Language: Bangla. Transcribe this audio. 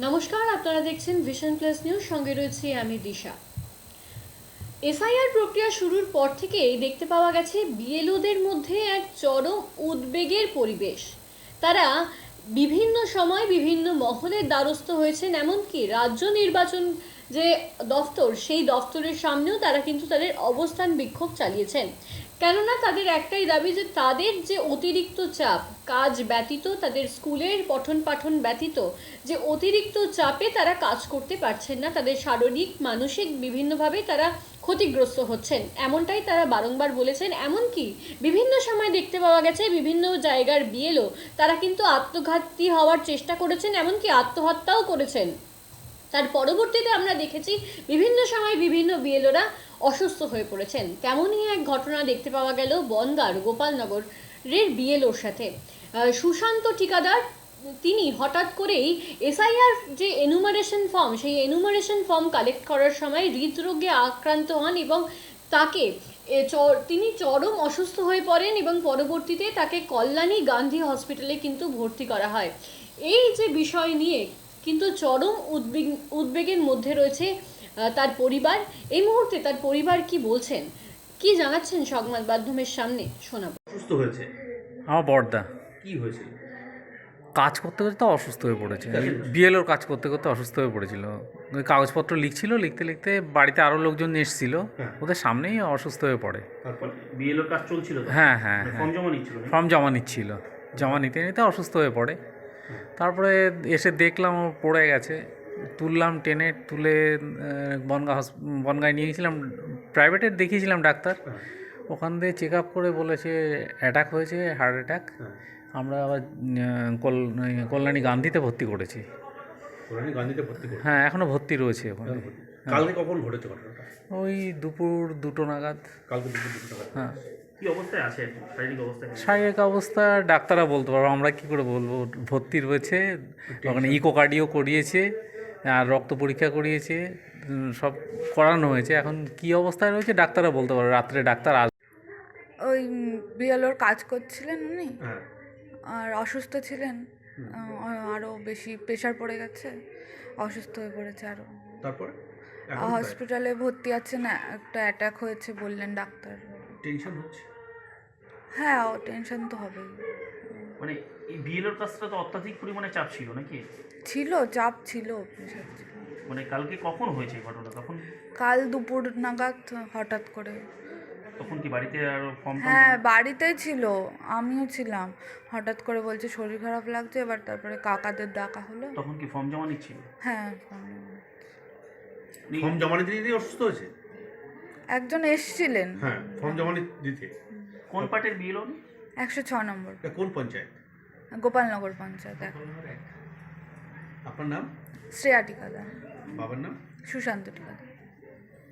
নমস্কার, আপনারা দেখছেন ভিশন প্লাস নিউজ সঙ্গে রয়েছে আমি দিশা। এসআইআর প্রক্রিয়া শুরুর পর থেকেই দেখতে পাওয়া গেছে বিএলওদের মধ্যে এক চরম উদ্বেগের পরিবেশ। তারা বিভিন্ন সময় বিভিন্ন মহলের দ্বারস্থ হয়েছেন, এমনকি রাজ্য নির্বাচন যে দফতর, সেই দফতরের সামনেও তারা কিন্তু তাদের অবস্থান বিক্ষোভ চালিয়েছেন। কেননা তাদের একটাই দাবি যে তাদের যে অতিরিক্ত চাপ, কাজ ব্যতীত, তাদের স্কুলের পঠন পাঠন ব্যতীত, যে অতিরিক্ত চাপে তারা কাজ করতে পারছেন না, তাদের শারীরিক, মানসিক বিভিন্নভাবে তারা ক্ষতিগ্রস্ত হচ্ছেন। এমনটাই তারা বারংবার বলেছেন। এমনকি বিভিন্ন সময় দেখতে পাওয়া গেছে, বিভিন্ন জায়গার বিয়েলও তারা কিন্তু আত্মঘাতী হওয়ার চেষ্টা করেছেন, এমনকি আত্মহত্যাও করেছেন। তার পরবর্তীতে আমরা দেখেছি, বিভিন্ন সময় বিভিন্ন বিএলওরা অসুস্থ হয়ে পড়েছেন। তেমনই এক ঘটনা দেখতে পাওয়া গেল বনগার গোপালনগর গোপালনগরের বিএলওর সাথে। সুশান্ত ঠিকাদার, তিনি হঠাৎ করেই এসআইআর যে এনুমারেশন ফর্ম সেই এনুমারেশন ফর্ম কালেক্ট করার সময় হৃদরোগে আক্রান্ত হন এবং তাকে তিনি চরম অসুস্থ হয়ে পড়েন এবং পরবর্তীতে তাকে কল্যাণী গান্ধী হসপিটালে কিন্তু ভর্তি করা হয়। এই যে বিষয় নিয়ে কিন্তু চরম উদ্বেগ, উদ্বেগের মধ্যে রয়েছে তার পরিবার। এই মুহূর্তে তার পরিবার কি বলছেন? কি জানাচ্ছেন সংবাদ মাধ্যমের সামনে? শোনাবো। অসুস্থ হয়েছে? আমার বর্দা। কি হয়েছিল? কাজ করতে করতে অসুস্থ হয়ে পড়েছে বিএলওর কাজ করতে করতে অসুস্থ হয়ে পড়েছিল। ওই কাগজপত্র লিখছিল লিখতে লিখতে বাড়িতে আরও লোকজন এসেছিল। হ্যাঁ। ওদের সামনেই অসুস্থ হয়ে পড়ে। তারপর বিএলওর কাজ চলছিল হ্যাঁ হ্যাঁ মানে হ্যাঁ। ফর্ম জমা নিচ্ছিল ফর্ম জমা নিচ্ছিল। জমা নিতে নিতে অসুস্থ হয়ে পড়ে। তারপরে এসে দেখলাম ও পড়ে গেছে। তুললাম টেনে তুলে বনগা হস বনগায় নিয়ে গেছিলাম প্রাইভেটে দেখিয়েছিলাম ডাক্তার। ওখান দিয়ে চেক আপ করে বলেছে অ্যাটাক হয়েছে হার্ট অ্যাটাক। আমরা আবার কল- কল্যাণী গান্ধীতে ভর্তি করেছি। গান্ধীতে ভর্তি হ্যাঁ এখনও ভর্তি রয়েছে ওখানে। কালকে কখন ঘটেছে ঘটনাটা? ওই দুপুর দুটো নাগাদ। কালকে দুপুর দুটো টাকা হ্যাঁ। কি অবস্থায় আছে? শারীরিক অবস্থায় শারীরিক অবস্থা ডাক্তাররা বলতে পারব আমরা কি করে বলব? ভর্তি রয়েছে ওখানে ইকোকার্ডিও করিয়েছে। আর রক্ত পরীক্ষা করিয়েছে সব করানো হয়েছে। এখন কি অবস্থায় রয়েছে ডাক্তাররা বলতে পারবে রাত্রে ডাক্তার আস ওই বিএলওর কাজ করছিলেন উনি? হ্যাঁ। আর অসুস্থ ছিলেন আরও বেশি প্রেশার পড়ে গেছে অসুস্থ হয়ে পড়েছে আরও তারপরে? হসপিটালে ভর্তি আছে না একটা অ্যাটাক হয়েছে বললেন ডাক্তার। টেনশন হচ্ছে? হ্যাঁ ও টেনশন তো হবেই। মানে এই বিএলওর কাজটা তো অত্যাধিক পরিমাণে চাপ ছিল নাকি? ছিল চাপ ছিল মানে কালকে কখন হয়েছে ঘটনা তখন কাল দুপুর নাগাদ হঠাৎ করে। তখন কি বাড়িতে আর ফর্ম হ্যাঁ বাড়িতেই ছিল আমিও ছিলাম। হঠাৎ করে বলছে শরীর খারাপ লাগছে এবার তারপরে কাকাদের ডাকা হলো। তখন কি ফর্ম জমা নিচ্ছিল? হ্যাঁ ফর্ম জমা নিতে দিতে অসুস্থ হয়েছে? একজন এসছিলেন। হ্যাঁ ফর্ম জমা দিতে। কোন পার্টের বিএলও একশো ছ নম্বর। এটা কোন পঞ্চায়েত? গোপালনগর পঞ্চায়েত এক। আপনার নাম? শ্রেয়া টিকাদার। বাবার নাম? সুশান্ত টিকাদার।